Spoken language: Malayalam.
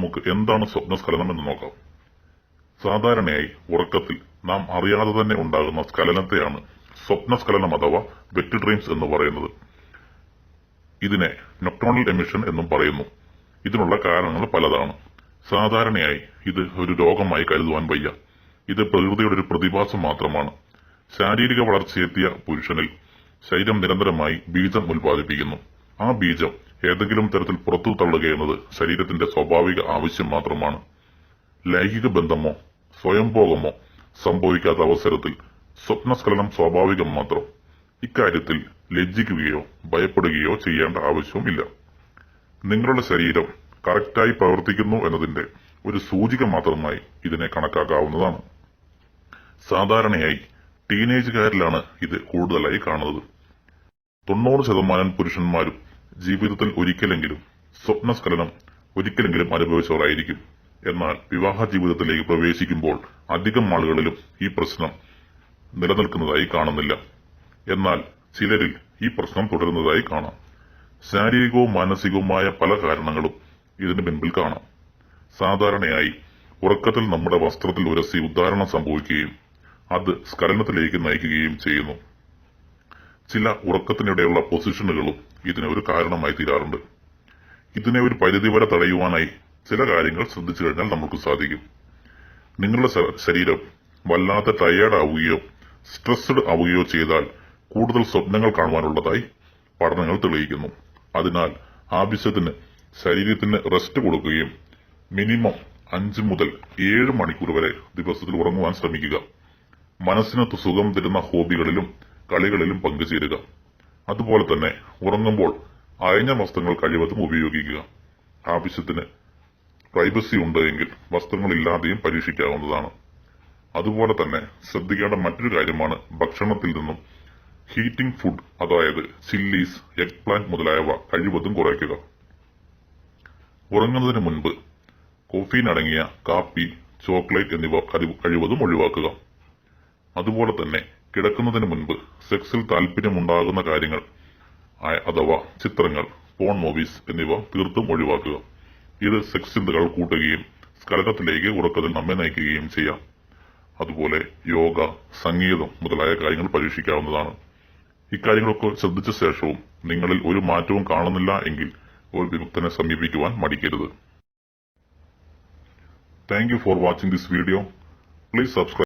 നമുക്ക് എന്താണ് സ്വപ്നസ്ഖലനം എന്ന് നോക്കാം. സാധാരണയായി ഉറക്കത്തിൽ നാം അറിയാതെ തന്നെ ഉണ്ടാകുന്ന സ്ഖലനത്തെയാണ് സ്വപ്നസ്ഖലനം അഥവാ വെറ്റ് ഡ്രീംസ് എന്ന് പറയുന്നത്. ഇതിനെ നൊക്ടോണൽ എമിഷൻ എന്നും പറയുന്നു. ഇതിനുള്ള കാരണങ്ങൾ പലതാണ്. സാധാരണയായി ഇത് ഒരു രോഗമായി കരുതുവാൻ വയ്യ. ഇത് പ്രകൃതിയുടെ ഒരു പ്രതിഭാസം മാത്രമാണ്. ശാരീരിക വളർച്ചയെത്തിയ പുരുഷനിൽ ശരീരം നിരന്തരമായി ബീജം ഉൽപ്പാദിപ്പിക്കുന്നു. ആ ബീജം ഏതെങ്കിലും തരത്തിൽ പുറത്തു തള്ളുകയെന്നത് ശരീരത്തിന്റെ സ്വാഭാവിക ആവശ്യം മാത്രമാണ്. ലൈംഗിക ബന്ധമോ സ്വയംഭോഗമോ സംഭവിക്കാത്ത അവസരത്തിൽ സ്വപ്നസ്ഖലനം സ്വാഭാവികം മാത്രം. ഇക്കാര്യത്തിൽ ലജ്ജിക്കുകയോ ഭയപ്പെടുകയോ ചെയ്യേണ്ട ആവശ്യവുമില്ല. നിങ്ങളുടെ ശരീരം കറക്റ്റായി പ്രവർത്തിക്കുന്നു എന്നതിന്റെ ഒരു സൂചിക മാത്രമായി ഇതിനെ കണക്കാക്കാവുന്നതാണ്. സാധാരണയായി ടീനേജുകാരിലാണ് ഇത് കൂടുതലായി കാണുന്നത്. തൊണ്ണൂറ് ശതമാനം പുരുഷന്മാരും ജീവിതത്തിൽ ഒരിക്കലെങ്കിലും സ്വപ്നസ്ഖലനം ഒരിക്കലെങ്കിലും അനുഭവിച്ചവരായിരിക്കും. എന്നാൽ വിവാഹ ജീവിതത്തിലേക്ക് പ്രവേശിക്കുമ്പോൾ അധികം ആളുകളിലും ഈ പ്രശ്നം നിലനിൽക്കുന്നതായി കാണുന്നില്ല. എന്നാൽ ചിലരിൽ ഈ പ്രശ്നം തുടരുന്നതായി കാണാം. ശാരീരികവും മാനസികവുമായ പല കാരണങ്ങളും ഇതിന് പിൻപിൽ കാണാം. സാധാരണയായി ഉറക്കത്തിൽ നമ്മുടെ വസ്ത്രത്തിൽ ഉരസി ഉദ്ധാരണം സംഭവിക്കുകയും അത് സ്ഖലനത്തിലേക്ക് നയിക്കുകയും ചെയ്യുന്നു. ചില ഉറക്കത്തിനിടെയുള്ള പൊസിഷനുകളും ഇതിന് ഒരു കാരണമായി തീരാറുണ്ട്. ഇതിനെ ഒരു പരിധിവരെ തടയുവാനായി ചില കാര്യങ്ങൾ ശ്രദ്ധിച്ചു കഴിഞ്ഞാൽ നമുക്ക് സാധിക്കും. നിങ്ങളുടെ ശരീരം വല്ലാതെ ടയേർഡ് ആവുകയോ സ്ട്രെസ്ഡ് ആവുകയോ ചെയ്താൽ കൂടുതൽ സ്വപ്നങ്ങൾ കാണുവാനുള്ളതായി പഠനങ്ങൾ തെളിയിക്കുന്നു. അതിനാൽ ആവശ്യത്തിന് ശരീരത്തിന് റെസ്റ്റ് കൊടുക്കുകയും മിനിമം അഞ്ച് മുതൽ ഏഴ് മണിക്കൂർ വരെ ദിവസത്തിൽ ഉറങ്ങുവാൻ ശ്രമിക്കുക. മനസ്സിന് സുഖം തരുന്ന ഹോബികളിലും കളികളിലും പങ്കുചേരുക. അതുപോലെ തന്നെ ഉറങ്ങുമ്പോൾ അയഞ്ഞ വസ്ത്രങ്ങൾ കഴിവതും ഉപയോഗിക്കുക. ആവശ്യത്തിന് പ്രൈവസി ഉണ്ടെങ്കിൽ വസ്ത്രങ്ങളില്ലാതെയും പരീക്ഷിക്കാവുന്നതാണ്. അതുപോലെ തന്നെ ശ്രദ്ധിക്കേണ്ട മറ്റൊരു കാര്യമാണ് ഭക്ഷണത്തിൽ നിന്നും ഹീറ്റിംഗ് ഫുഡ് അതായത് ചില്ലീസ് എഗ് പ്ലാന്റ് മുതലായവ കഴിവതും കുറയ്ക്കുക. ഉറങ്ങുന്നതിന് മുൻപ് കോഫീൻ അടങ്ങിയ കാപ്പി ചോക്ലേറ്റ് എന്നിവ കഴിവ്- കഴിവതും ഒഴിവാക്കുക. അതുപോലെ തന്നെ കിടക്കുന്നതിന് മുൻപ് സെക്സിൽ താല്പര്യമുണ്ടാകുന്ന കാര്യങ്ങൾ അഥവാ ചിത്രങ്ങൾ പോൺ മൂവീസ് എന്നിവ തീർത്തും ഒഴിവാക്കുക. ഇത് സെക്സ് ചിന്തകൾ കൂട്ടുകയും സ്കലനത്തിലേക്ക് ഉറക്കത്തിൽ നമ്മെ നയിക്കുകയും ചെയ്യാം. അതുപോലെ യോഗ സംഗീതം മുതലായ കാര്യങ്ങൾ പരീക്ഷിക്കാവുന്നതാണ്. ഇക്കാര്യങ്ങളൊക്കെ ശ്രദ്ധിച്ച ശേഷവും നിങ്ങളിൽ ഒരു മാറ്റവും കാണുന്നില്ല എങ്കിൽ ഒരു വിമുക്തനെ സമീപിക്കുവാൻ മടിക്കരുത്. Thank you for watching this video please subscribe